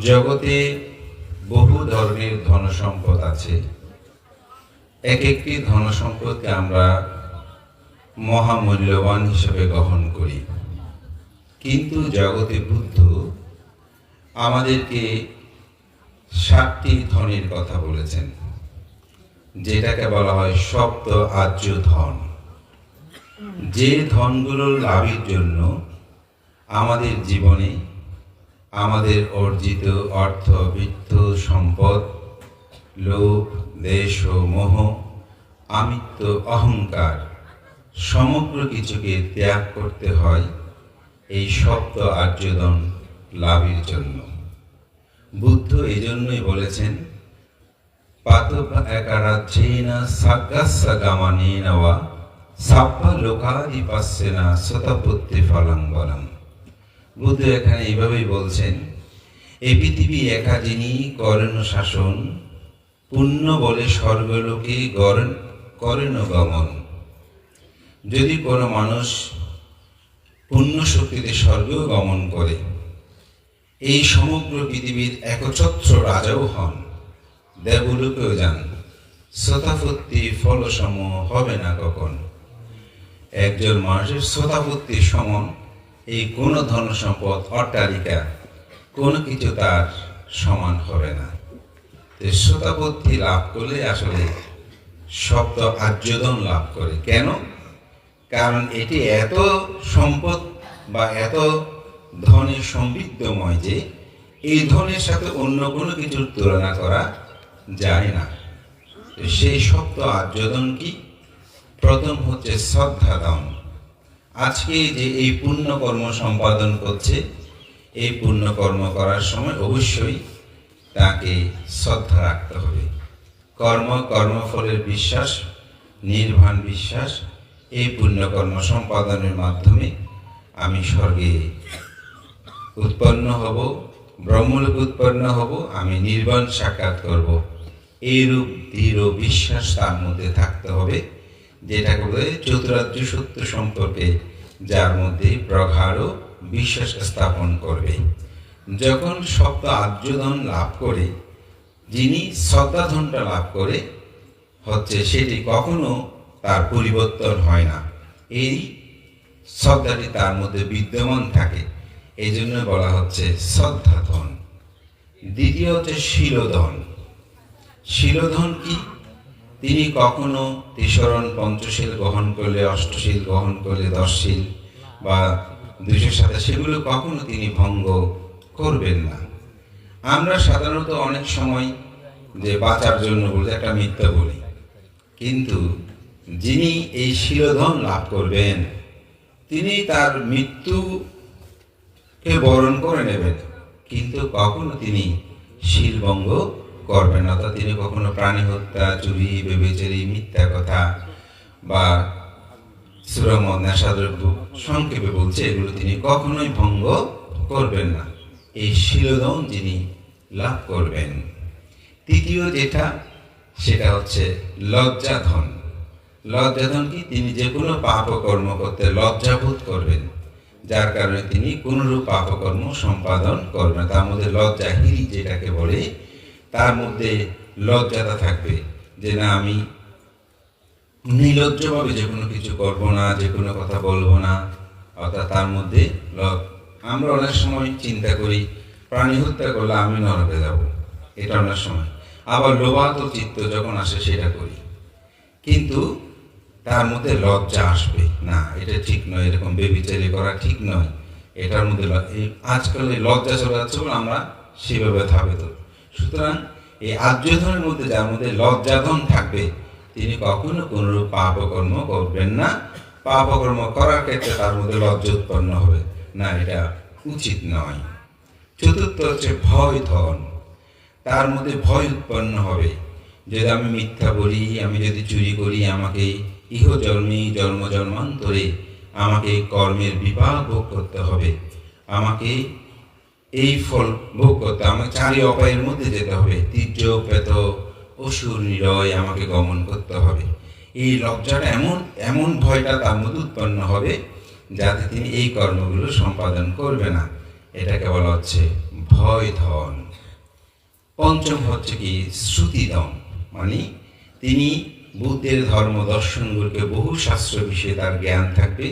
জগতে বহু ধরনের ধন সম্পদ আছে। এক একটি ধন সম্পদকে আমরা মহামূল্যবান হিসেবে গ্রহণ করি। কিন্তু জগতে বুদ্ধ আমাদেরকে সাতটি ধনের কথা বলেছেন, যেটাকে বলা হয় সপ্ত আর্য ধন। যে ধনগুলো লাভের জন্য আমাদের জীবনে আমাদের অর্জিত অর্থ, বৃত্ত সম্পদ, লোভ, দেশ ও মোহ, আমিত্ব, অহংকার, সমগ্র কিছুকে ত্যাগ করতে হয় এই সপ্ত আর্যদন লাভের জন্য। বুদ্ধ এই জন্যই বলেছেন, পাতব একারাজ্যেন সাগ্গাস্য গামানেন ওয়া পাচ্ছে না শতপত্তি ফলং বলম বুদ্ধ এখানে এইভাবেই বলছেন এই পৃথিবী একা যিনি করেন শাসন, পুণ্য বলে স্বর্গলোকে গরেন করেন গমন। যদি কোনো মানুষ পুণ্য শক্তিতে স্বর্গেও গমন করে, এই সমগ্র পৃথিবীর একছত্র রাজাও হন, দেবলোকেও যান। শতাপত্তি ফলসম হবে না কখন? একজন মানুষের শতাপত্তির সমান এই কোনো ধন সম্পদ অট্টালিকা কোনো কিছু তার সমান হবে না। তো শতাপত্তি লাভ করলে আসলে শব্দ আর্যদন লাভ করে। কেন? কারণ এটি এত সম্পদ বা এত ধনে সমৃদ্ধময় যে এই ধনের সাথে অন্য কোনো কিছুর তুলনা করা যায় না। সেই শব্দ আর্যদন কি? প্রথম হচ্ছে শ্রদ্ধা শ্রদ্ধাদন। আজকে যে এই পুণ্যকর্ম সম্পাদন করছে, এই পুণ্যকর্ম করার সময় অবশ্যই তাকে শ্রদ্ধা রাখতে হবে। কর্ম, কর্মফলের বিশ্বাস নির্বাণ বিশ্বাস, এই পুণ্যকর্ম সম্পাদনের মাধ্যমে আমি স্বর্গে উৎপন্ন হব, ব্রহ্মলোক উৎপন্ন হব, আমি নির্বাণ সাক্ষাৎ করব। এইরূপ দৃঢ় বিশ্বাস তার মধ্যে থাকতে হবে। যেটাকে বলে চতুরাজ্য সত্য সম্পর্কে, যার মধ্যে প্রগাঢ় বিশ্বাস স্থাপন করবে। যখন সপ্ত আর্যধন লাভ করে, যিনি শ্রদ্ধাধনটা লাভ করে, হচ্ছে সেটি কখনো তার পরিবর্তন হয় না। এই শ্রদ্ধাটি তার মধ্যে বিদ্যমান থাকে। এই জন্য বলা হচ্ছে শ্রদ্ধাধন। দ্বিতীয় হচ্ছে শিলধন। শিলধন কি? তিনি কখনো তিসরণ পঞ্চশীল গ্রহণ করলে, অষ্টশীল গ্রহণ করলে দশশীল বা দুইশো সাথে সেগুলো কখনো তিনি ভঙ্গ করবেন না। আমরা সাধারণত অনেক সময় যে বাঁচার জন্য বলে, একটা মিথ্যা বলি। কিন্তু যিনি এই শিলধন লাভ করবেন, তিনি তার মৃত্যুকে বরণ করে নেবেন, কিন্তু কখনো তিনি শিলভঙ্গ করবেন না। অর্থাৎ তিনি কখনো প্রাণী হত্যা, চুরি, বেবেচারি, মিথ্যা কথা বা সুরম নেশাদ্রব্য সংক্ষেপে বলছে, এগুলো তিনি কখনোই ভঙ্গ করবেন না। এই শিলদন যিনি লাভ করবেন। তৃতীয় যেটা, সেটা হচ্ছে লজ্জাধন। লজ্জাধন কি? তিনি যে কোনো পাপকর্ম করতে লজ্জাবোধ করবেন। যার কারণে তিনি কোনরূপ পাপকর্ম সম্পাদন করবেন তার মধ্যে লজ্জা হিরি যেটাকে বলে তার মধ্যে লজ্জাটা থাকবে যে না, আমি নির্লজ্জভাবে যে কোনো কিছু করব না, যে কোনো কথা বলব না। অর্থাৎ তার মধ্যে ল- আমরা অনেক সময় চিন্তা করি, প্রাণী হত্যা করলে আমি নরকে যাব। এটা অনেক সময়। আবার লোভাত চিত্ত যখন আসে, সেটা করি। কিন্তু তার মধ্যে লজ্জা আসবে না। এটা ঠিক নয়, এরকম বেবিচারি করা ঠিক নয়। এটার মধ্যে আজকাল লজ্জা চলে যাচ্ছে বলে আমরা সেভাবে থাকবে তো সুতরাং এই আর্যধনের মধ্যে যার মধ্যে লজ্জাধন থাকবে, তিনি কখনো কোনরূপ পাপকর্ম করবেন না। পাপকর্ম করার ক্ষেত্রে তার মধ্যে লজ্জা উৎপন্ন হবে। না, এটা উচিত নয়। চতুর্থ হচ্ছে ভয় ধন। তার মধ্যে ভয় উৎপন্ন হবে। যদি আমি মিথ্যা বলি, আমি যদি চুরি করি, আমাকে ইহ জন্মে জন্ম জন্মান্তরে আমাকে কর্মের বিপাক ভোগ করতে হবে। আমাকে এই ফল ভোগ করতে আমাকে চারি অপায়ের মধ্যে যেতে হবে। তীর্য পেত অসুর নিরয় আমাকে গমন করতে হবে। এই লজ্জাটা এমন এমন ভয়টা তার মধ্যে উৎপন্ন হবে যাতে তিনি এই কর্মগুলো সম্পাদন করবে না। এটাকে বলা হচ্ছে ভয় ধন। পঞ্চম হচ্ছে কি? শ্রুতিদম মানে তিনি বুদ্ধের ধর্ম দর্শনগুলোকে বহু শাস্ত্র বিষয়ে তার জ্ঞান থাকবে।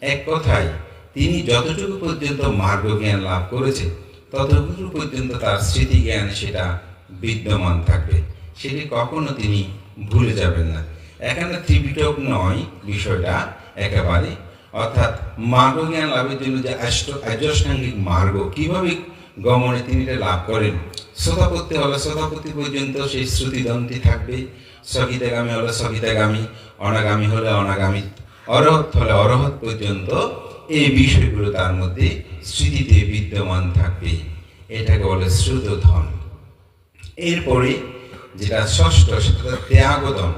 এক কথায় তিনি যতটুকু পর্যন্ত মার্গ জ্ঞান লাভ করেছে, ততটুকু পর্যন্ত তার স্মৃতি জ্ঞান সেটা বিদ্যমান থাকবে। সেটি কখনো তিনি ভুলে যাবেন না। এখানে ত্রিপিটক নয় বিষয়টা একেবারে। অর্থাৎ মার্গ জ্ঞান লাভের জন্য যে অষ্ট আর্যষ্টাঙ্গিক মার্গ, কীভাবে গমনে তিনি এটা লাভ করেন? শ্রোতাপত্তি হলে শ্রোতাপত্তি পর্যন্ত সেই শ্রুতিদন্তি থাকবে। সগীতাগামী হলে সগীতাগামী অনাগামী হলে অনাগামী, অরহত হলে অরহত পর্যন্ত এই বিষয়গুলো তার মধ্যে স্মৃতিতে বিদ্যমান থাকবে। এটাকে বলে শ্রুতধন। এরপরে যেটা ষষ্ঠ, সেটা ত্যাগদম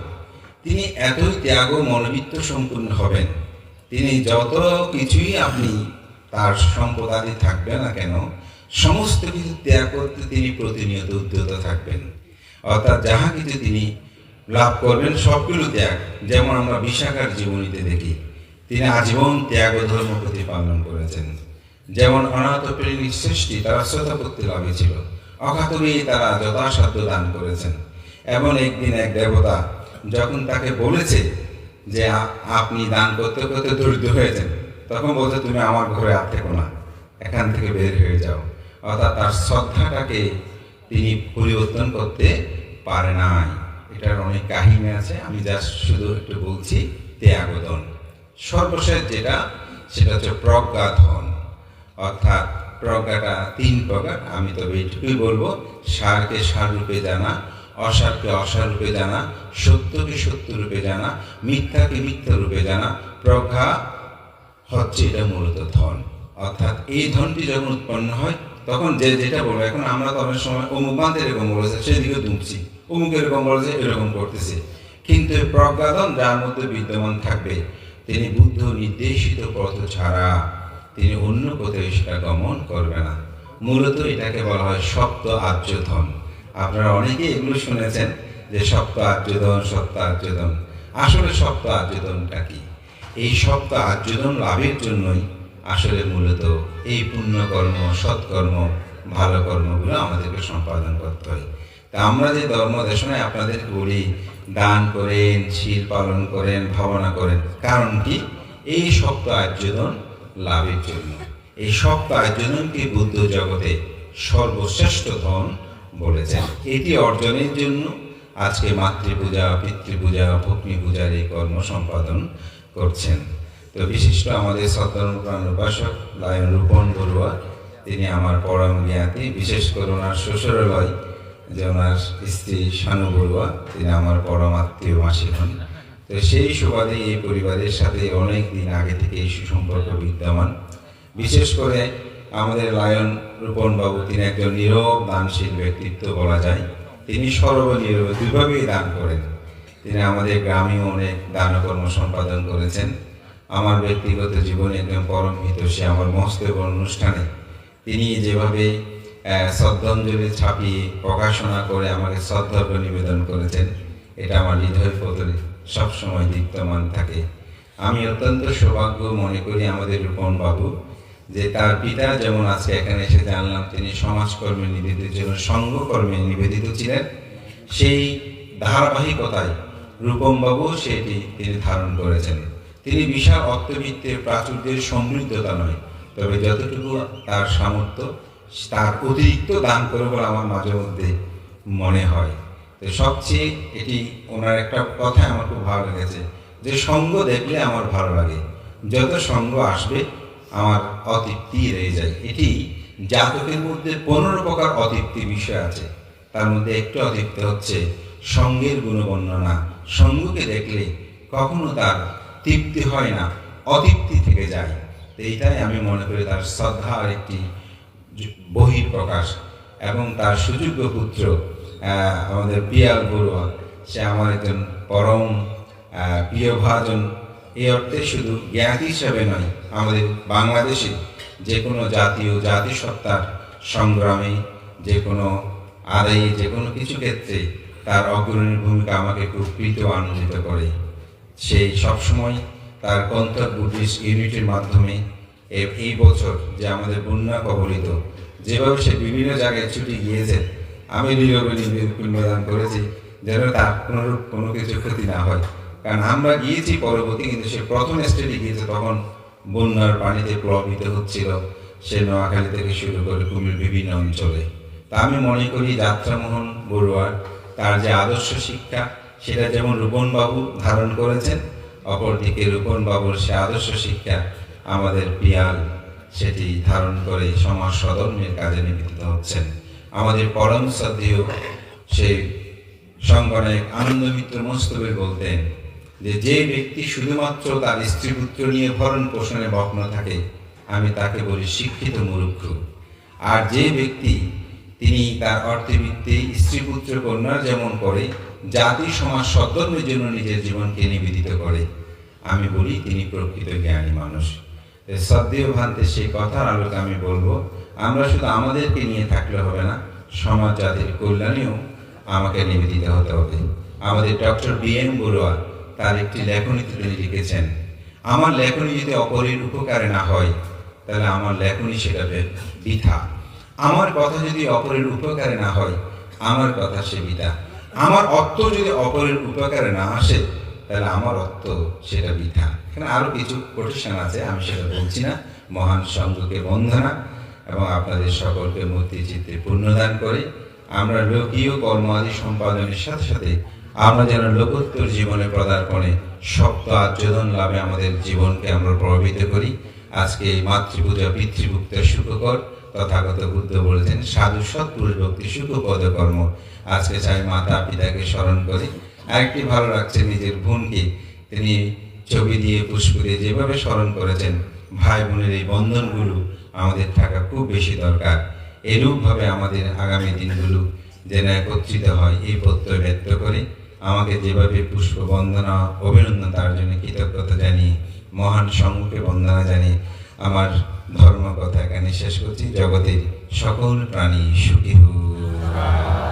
তিনি এতই ত্যাগ মনোবিত্ত সম্পূর্ণ হবেন। তিনি যত কিছুই আপনি তার সম্পদাদি থাকবে না কেন, সমস্ত কিছু ত্যাগ করতে তিনি প্রতিনিয়ত উদ্যত থাকবেন। অর্থাৎ যাহা কিছু তিনি লাভ করবেন, সবগুলো ত্যাগ, যেমন আমরা বিশাখার জীবনীতে দেখি। তিনি আজীবন ত্যাগ ধর্ম প্রতিপালন করেছেন। যেমন অনাথ প্রেমিক সৃষ্টি তারা শ্রোতাপত্তি লাভে ছিল। অকাতরে তারা যথাসাধ্য দান করেছেন। এমন একদিন এক দেবতা যখন তাকে বলেছে যে আপনি দান করতে করতে দরিদ্র হয়েছেন। তখন বলছে, তুমি আমার ঘরে আর থেকো না। এখান থেকে বের হয়ে যাও। অর্থাৎ তার শ্রদ্ধাটাকে তিনি পরিবর্তন করতে পারে নাই। এটার অনেক কাহিনী আছে। আমি যা শুধু একটু বলছি, ত্যাগদন। সর্বশেষ যেটা, সেটা হচ্ছে প্রজ্ঞা ধন অর্থাৎ প্রজ্ঞাটা তিন প্রকার, আমি তবে এইটুকুই বলব। সারকে সার রূপে জানা, অসারকে অসার রূপে জানা, সত্যকে সত্য রূপে জানা, মিথ্যাকে মিথ্যা রূপে জানা। প্রজ্ঞা হচ্ছে এটা মূলত ধন। অর্থাৎ এই ধনটি যখন উৎপন্ন হয়, তখন যে যেটা বলব, এখন আমরা তো অনেক সময় অমুক বান্ধে এরকম বলেছে সেদিকে দুমছি। অমুক এরকম বলেছে এরকম করতেছে। কিন্তু প্রজ্ঞাধন যার মধ্যে বিদ্যমান থাকবে তিনি বুদ্ধ নির্দেশিত পথ ছাড়া তিনি অন্য কোথাও সেটা গমন করবে না। মূলত এটাকে বলা হয় সপ্ত আর্যধন। আপনারা অনেকে এগুলো শুনেছেন যে সপ্ত আর্যধন সপ্ত আর্যধন। আসলে সপ্ত আর্যধনটা কি? এই সপ্ত আর্যধন লাভের জন্যই আসলে মূলত এই পুণ্যকর্ম, সৎকর্ম, ভালো কর্মগুলো আমাদেরকে সম্পাদন করতে হয়। তা আমরা যে ধর্ম দেশনায় আপনাদেরকে বলি দান করেন শীল পালন করেন, ভাবনা করেন। কারণ কি? এই সপ্ত আর্যধন লাভের জন্য। এই সপ্ত আর্যধনকে বুদ্ধ জগতে সর্বশ্রেষ্ঠ ধন বলেছেন। এটি অর্জনের জন্য আজকে মাতৃপূজা, পিতৃপূজা ভগ্নী পূজার এই কর্ম সম্পাদন করছেন। তো বিশিষ্ট আমাদের সত্যানুপ্রাণ উপাসক লায়ন রূপন বড়ুয়া, তিনি আমার পরম জ্ঞাতি, বিশেষ করে ওনার শ্বশুরালয় যে ওনার স্ত্রী শানু বড়ুয়া, তিনি আমার পরম আত্মীয় মাসি হন। তো সেই সুবাদে এই পরিবারের সাথে অনেক দিন আগে থেকে এই সুসম্পর্ক বিদ্যমান। বিশেষ করে আমাদের লায়ন রূপন বাবু, তিনি একজন নীরব, দানশীল ব্যক্তিত্ব বলা যায়। তিনি সর্বনীরব দুইভাবেই দান করেন। তিনি আমাদের গ্রামেও অনেক দানকর্ম সম্পাদন করেছেন। আমার ব্যক্তিগত জীবনে একজন পরম হিতৈষী আমার মহস্তেব অনুষ্ঠানে। তিনি যেভাবে শ্রদ্ধাঞ্জলি ছাপিয়ে প্রকাশনা করে আমাকে শ্রদ্ধার্ঘ নিবেদন করেছেন। এটা আমার হৃদয় পতনে সবসময় দীপ্তমান থাকে। আমি অত্যন্ত সৌভাগ্য মনে করি আমাদের রূপন বাবু যে তার পিতা যেমন আজকে এখানে এসে জানলাম, তিনি সমাজকর্মে নিবেদিত ছিলেন সঙ্গকর্মে নিবেদিত ছিলেন, সেই ধারাবাহিকতায় রূপমবাবু সেটি তিনি ধারণ করেছেন। তিনি বিশাল অর্থবিত্তের প্রাচুর্যের সমৃদ্ধতা নয়, তবে যতটুকু তার সামর্থ্য তার অতিরিক্ত দান করে বলে আমার মাঝে মধ্যে মনে হয়। তো সবচেয়ে এটি ওনার একটা কথা আমার খুব ভালো লেগেছে যে সঙ্গ দেখলে আমার ভালো লাগে। যত সঙ্গ আসবে আমার অতৃপ্তি রয়ে যায়। এটি জাতকের মধ্যে পনেরো প্রকার অতৃপ্তি বিষয় আছে। তার মধ্যে একটু অতৃপ্তি হচ্ছে সঙ্গের গুণবর্ণনা। সঙ্গকে দেখলে কখনো তার তৃপ্তি হয় না, অতৃপ্তি থেকে যায়। এইটাই আমি মনে করি তার শ্রদ্ধার একটি বহির প্রকাশ এবং তার সুযোগ্য পুত্র আমাদের পিয়াল বড়ুয়া সে আমার একজন পরম আহ, প্রিয় ভাজন। এই অর্থে শুধু জ্ঞাতি হিসাবে নয় আমাদের বাংলাদেশে যে কোনো জাতীয় জাতিসত্তার সংগ্রামে যে কোনো আদায়ে যে কোনো কিছু ক্ষেত্রে তার অগ্রণী ভূমিকা আমাকে খুব প্রীত আনন্দিত করে। সেই সবসময় তার কন্তর বুদ্ধিস্ট ইউনিটির মাধ্যমে এই বছর যে আমাদের বন্যা কবলিত, যেভাবে সে বিভিন্ন জায়গায় ছুটি গিয়েছে, আমি নীরবে পিণ্ডদান করেছি যেন তার কোনো কোনো কিছু ক্ষতি না হয়। কারণ আমরা গিয়েছি পরবর্তী, কিন্তু সে প্রথম স্টেজে গিয়েছে তখন বন্যার পানিতে প্লাবিত হচ্ছিল। সে নোয়াখালী থেকে শুরু করে কুমির বিভিন্ন অঞ্চলে। তা আমি মনে করি যাত্রামোহন বড়ুয়ার, তার যে আদর্শ শিক্ষা, সেটা যেমন রূপনবাবু ধারণ করেছেন, অপরদিকে রূপনবাবুর সে আদর্শ শিক্ষা আমাদের পিয়াল সেটি ধারণ করে সমাজ সদর্মের কাজে নিবেদিত হচ্ছেন। আমাদের পরম শ্রদ্ধেয় সেই সংগণের আনন্দ মিত্র মস্তবে বলতেন যে যে ব্যক্তি শুধুমাত্র তার স্ত্রী পুত্র নিয়ে ভরণ পোষণে মগ্ন থাকে, আমি তাকে বলি শিক্ষিত মূর্খ। আর যে ব্যক্তি তিনি তার অর্থবিত্তে স্ত্রী পুত্র কন্যা যেমন করে, জাতি, সমাজ সদ্যমের জন্য নিজের জীবনকে নিবেদিত করে, আমি বলি তিনি প্রকৃত জ্ঞানী মানুষ। সদ্যীয় ভান্তে সেই কথার আলোকে আমি বলব, আমরা শুধু আমাদেরকে নিয়ে থাকলে হবে না, সমাজ জাতির কল্যাণেও আমাকে নিবেদিত হতে হবে। আমাদের ডক্টর বি এম বড়ুয়া তার একটি লেখনীতে তুলে লিখেছেন, আমার লেখনী যদি অপরের উপকারে না হয়, তাহলে আমার লেখনী সেটা বৃথা। আমার কথা যদি অপরের উপকারে না হয়, আমার কথা সে বৃথা। আমার অর্থ যদি অপরের উপকারে না আসে তাহলে আমার অর্থ সেটা বৃথা এখানে আরও কিছু কোটেশন আছে, আমি সেটা বলছি না। মহান সঙ্গকে বন্ধনা এবং আপনাদের সকলকে মূর্তি চিত্রে পুণ্যদান করে। আমরা লোকীয় কর্ম আদি সম্পাদনের সাথে সাথে আমরা যেন লোকোত্তর জীবনে পদার্পণে সপ্ত আচ্ছাদন লাভে আমাদের জীবনকে আমরা প্রভাবিত করি। আজকে এই মাতৃপূজা পিতৃভুক্ত সুখকর, তথাগত বুদ্ধ বলেছেন, সাধু সৎপুরুষ ভক্তি সুখ পদকর্ম। আজকে চাই মাতা পিতাকে স্মরণ করে আরেকটি ভালো লাগছে নিজের বোনকে। তিনি ছবি দিয়ে পুষ্প দিয়ে যেভাবে স্মরণ করেছেন, ভাই বোনের এই বন্ধনগুলো আমাদের থাকা খুব বেশি দরকার। এরূপভাবে আমাদের আগামী দিনগুলো যেন একত্রিত হয়, এই প্রত্যয় ব্যক্ত করে আমাকে যেভাবে পুষ্প বন্দনা, অভিনন্দন, তার জন্য কৃতজ্ঞতা জানিয়ে, মহান সংঘকে বন্দনা জানিয়ে আমার ধর্ম কথা এখানে শেষ করছি। জগতের সকল প্রাণী সুখী হোক।